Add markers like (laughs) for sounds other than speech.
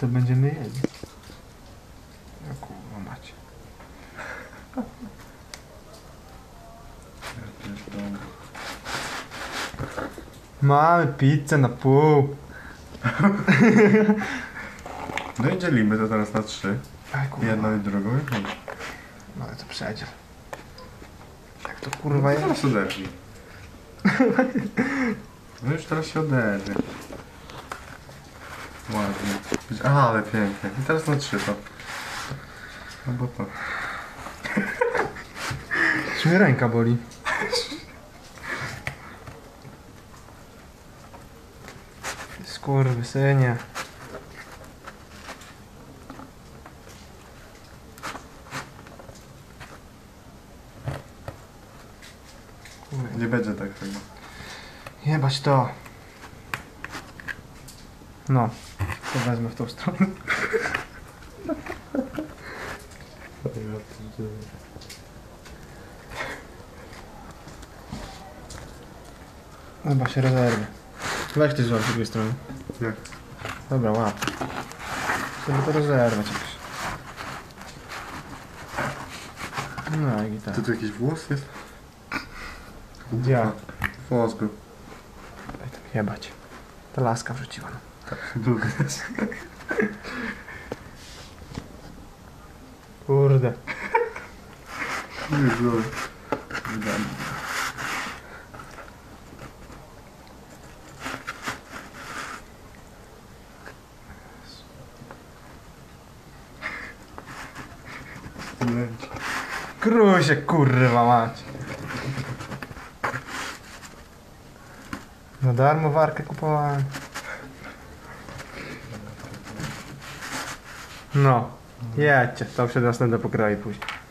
to będziemy jedli. No kurwa macie. Mamy pizzę na pół. (laughs) No i dzielimy to teraz na trzy. Aj kurwa. Jedną i drugą i chodź. No ale to przedziel. Jak to kurwa jest? Teraz oderwij. (laughs) No już teraz się oderwie. Aha, ale pięknie. I teraz na trzy to. No bo to. Czy mnie ręka boli? Skurwysynie. Nie będzie tak chyba. Jebać to. No, to wezmę w tą stronę. Chyba się rezerwy. Weź ty złap z drugiej strony. Jak? Dobra, łap. Sobie to rozerwać jakoś. No i tak. To tu jakiś włos jest? Gdzie? W mózgu. Daj tam jebać. Ta laska wrzuciła. no. Długo jest. Kurde. Krusie, kurwa mać. Na darmo warkę kupowałem. No, jedźcie, to się następne pokroi później.